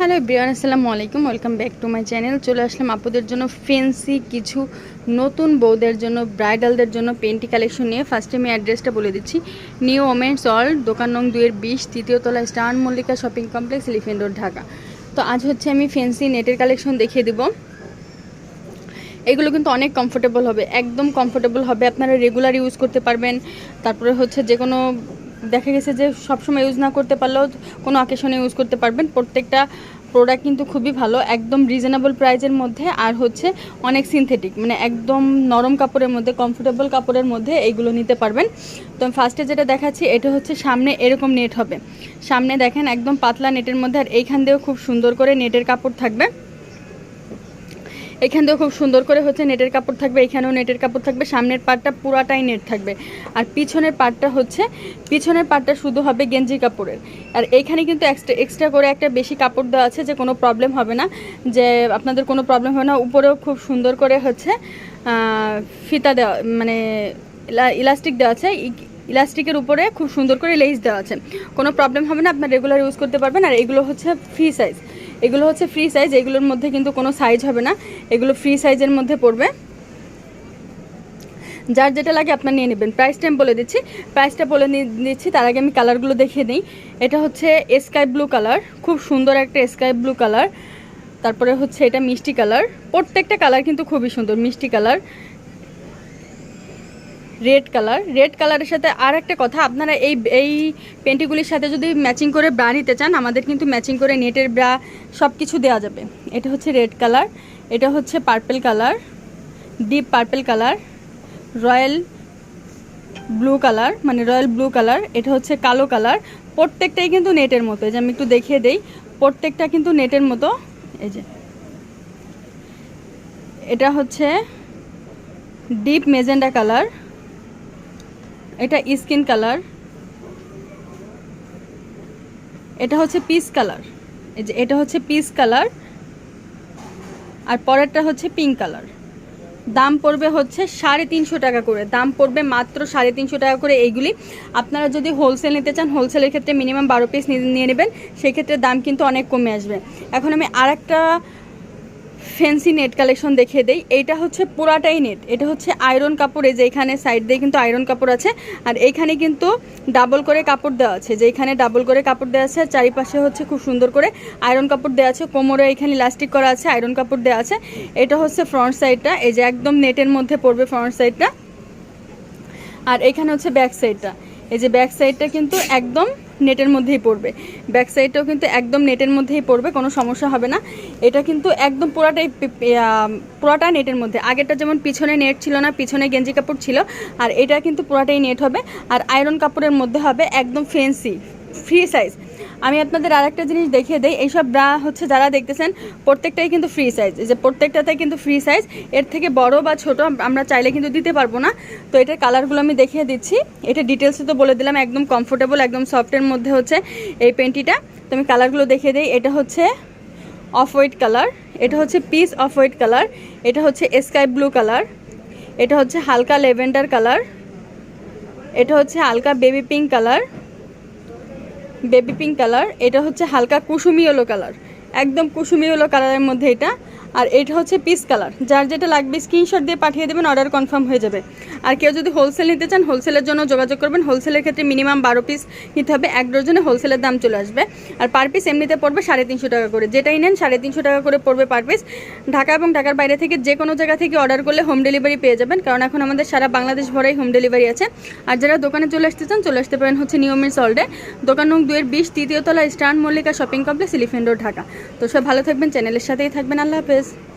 Hello Brian আসসালামু আলাইকুম, welcome back to my channel. চলে আসলাম আপুদের জন্য ফেন্সি কিছু নতুন বউদের জন্য, ব্রাইডালদের জন্য পেন্টি কালেকশন নিয়ে। ফার্স্টে আমি অ্যাড্রেসটা বলে দিচ্ছি। নিউ ওমেন্স অল দোকান নং দুইয়ের বিশ, তৃতীয় তলা star Mallika shopping complex elephant road Dhaka. তো আজ হচ্ছে আমি ফেন্সি নেটের কালেকশন দেখিয়ে দিব। এগুলো কিন্তু অনেক কমফোর্টেবল হবে, একদম কমফোর্টেবল হবে। আপনারা রেগুলার ইউজ করতে পারবেন। তারপরে হচ্ছে যে কোনো দেখা গেছে যে সবসময় ইউজ না করতে পারলেও কোনো অকেশনে ইউজ করতে পারবেন। প্রত্যেকটা প্রোডাক্ট কিন্তু খুবই ভালো, একদম রিজনেবল প্রাইজের মধ্যে। আর হচ্ছে অনেক সিনথেটিক মানে একদম নরম কাপড়ের মধ্যে কমফোর্টেবল কাপড়ের মধ্যে এইগুলো নিতে পারবেন। তো ফার্স্টে যেটা দেখাচ্ছি, এটা হচ্ছে সামনে এরকম নেট হবে। সামনে দেখেন একদম পাতলা নেটের মধ্যে, আর এইখান দিয়েও খুব সুন্দর করে নেটের কাপড় থাকবে। এখান দিয়েও খুব সুন্দর করে হচ্ছে নেটের কাপড় থাকবে, এখানেও নেটের কাপড় থাকবে, সামনের পার্টটা পুরাটাই নেট থাকবে। আর পিছনের পার্টটা হচ্ছে, পিছনের পার্টটা শুধু হবে গেঞ্জি কাপড়ের। আর এইখানে কিন্তু এক্সট্রা এক্সট্রা করে একটা বেশি কাপড় দেওয়া আছে যে কোনো প্রবলেম হবে না, যে আপনাদের কোনো প্রবলেম হবে না। উপরেও খুব সুন্দর করে হচ্ছে ফিতা দেওয়া মানে ইলাস্টিক দেওয়া আছে। ইলাস্টিকের উপরে খুব সুন্দর করে লেস দেওয়া আছে। কোনো প্রবলেম হবে না, আপনার রেগুলার ইউজ করতে পারবেন। আর এগুলো হচ্ছে ফ্রি সাইজ এগুলো হচ্ছে ফ্রি সাইজ এগুলোর মধ্যে কিন্তু কোনো সাইজ হবে না। এগুলো ফ্রি সাইজের মধ্যে পড়বে। যার যেটা লাগে আপনার নিয়ে নেবেন। প্রাইসটা আমি বলে দিচ্ছি। প্রাইসটা বলে দিচ্ছি, তার আগে আমি কালারগুলো দেখিয়ে দিই। এটা হচ্ছে স্কাই ব্লু কালার খুব সুন্দর একটা স্কাই ব্লু কালার তারপরে হচ্ছে এটা মিষ্টি কালার প্রত্যেকটা কালার কিন্তু খুবই সুন্দর, মিষ্টি কালার রেড কালার। রেড কালারের সাথে আর একটা কথা, আপনারা এই এই পেন্টিগুলির সাথে যদি ম্যাচিং করে ব্রা নিতে চান, আমাদের কিন্তু ম্যাচিং করে নেটের ব্রা সব কিছু দেওয়া যাবে। এটা হচ্ছে রেড কালার, এটা হচ্ছে purple colour, deep purple colour, royal blue colour মানে রয়্যাল ব্লু কালার, এটা হচ্ছে কালো কালার। প্রত্যেকটাই কিন্তু নেটের মতো, এই যে আমি একটু দেখিয়ে দেই, প্রত্যেকটা কিন্তু নেটের মতো, এই যে। এটা হচ্ছে ডিপ মেজেন্ডা কালার এটা স্কিন কালার। এটা হচ্ছে পিস কালার। এই যে এটা হচ্ছে পিস কালার। আর পরেরটা হচ্ছে পিঙ্ক কালার। দাম পড়বে হচ্ছে সাড়ে তিনশো টাকা করে। দাম পড়বে মাত্র সাড়ে তিনশো টাকা করে এইগুলি। আপনারা যদি হোলসেল নিতে চান হোলসেলের ক্ষেত্রে মিনিমাম বারো পিস নিয়ে নেবেন। সেক্ষেত্রে দাম কিন্তু অনেক কমে আসবে। এখন আমি আর একটা ফ্যান্সি নেট কালেকশন দেখিয়ে দেই। এইটা হচ্ছে পুরাটাই নেট এটা হচ্ছে আয়রন কাপড়, এই যে এখানে সাইড দিয়ে কিন্তু আয়রন কাপড় আছে। আর এইখানে কিন্তু ডাবল করে কাপড় দেওয়া আছে। যে এখানে ডাবল করে কাপড় দেওয়া আছে, আর চারিপাশে হচ্ছে খুব সুন্দর করে আয়রন কাপড় দেওয়া আছে। কোমরে এখানে ইলাস্টিক করা আছে আয়রন কাপড় দেওয়া আছে। এটা হচ্ছে ফ্রন্ট সাইডটা এই যে একদম নেটের মধ্যে পড়বে ফ্রন্ট সাইডটা আর এখানে হচ্ছে ব্যাক সাইডটা এই যে ব্যাক সাইডটা কিন্তু একদম নেটের মধ্যেই পড়বে। ব্যাক সাইডটাও কিন্তু একদম নেটের মধ্যেই পড়বে, কোনো সমস্যা হবে না। এটা কিন্তু একদম পুরাটাই পুরাটা নেটের মধ্যে। আগেরটা যেমন পিছনে নেট ছিল না, পিছনে গেঞ্জি কাপড় ছিল, আর এটা কিন্তু পুরাটাই নেট হবে। আর আয়রন কাপড়ের মধ্যে হবে একদম ফেন্সি ফ্রি সাইজ আমি আপনাদের আর একটা জিনিস দেখিয়ে দিই, এইসব ব্রা হচ্ছে যারা দেখতেছেন, প্রত্যেকটাই কিন্তু ফ্রি সাইজ যে প্রত্যেকটাতে কিন্তু ফ্রি সাইজ এর থেকে বড় বা ছোট আমরা চাইলে কিন্তু দিতে পারব না। তো এটার কালারগুলো আমি দেখিয়ে দিচ্ছি। এটা ডিটেলসে তো বলে দিলাম, একদম কমফোর্টেবল একদম সফটের মধ্যে হচ্ছে এই পেন্টিটা। তো আমি কালারগুলো দেখিয়ে দিই। এটা হচ্ছে অফ হোয়াইট কালার এটা হচ্ছে পিস অফ হোয়াইট কালার এটা হচ্ছে স্কাই ব্লু কালার এটা হচ্ছে হালকা লেভেন্ডার কালার এটা হচ্ছে হালকা baby pink colour baby pink colour, এটা হচ্ছে হালকা কুসুমি ইয়েলো কালার। একদম কুসুমি ইয়েলো কালারের মধ্যে এটা। আর এটা হচ্ছে পিস কালার যার যেটা লাগবে স্ক্রিনশট দিয়ে পাঠিয়ে দেবেন অর্ডার কনফার্ম হয়ে যাবে। আর কেউ যদি হোলসেল নিতে চান হোলসেলের জন্য যোগাযোগ করবেন। হোলসেলের ক্ষেত্রে মিনিমাম বারো পিস নিতে হবে। এক ডজনে হোলসেলের দাম চলে আসবে। আর পার পিস এমনিতে পড়বে সাড়ে তিনশো টাকা করে। যেটাই নেন, সাড়ে তিনশো টাকা করে পড়বে পার পিস ঢাকা এবং ঢাকার বাইরে থেকে যে কোনো জায়গা থেকে অর্ডার করলে হোম ডেলিভারি পেয়ে যাবেন। কারণ এখন আমাদের সারা বাংলাদেশ ভরাই হোম ডেলিভারি আছে। আর যারা দোকানে চলে আসতে চান, চলে আসতে পারেন হচ্ছে নিয়মের সল্ডে দোকান নং দুয়ের বিশ, তৃতীয় তলা star Mallika shopping complex elephant road Dhaka. তো সব ভালো থাকবেন চ্যানেলের সাথেই থাকবেন। আল্লাহ হাফেজ। is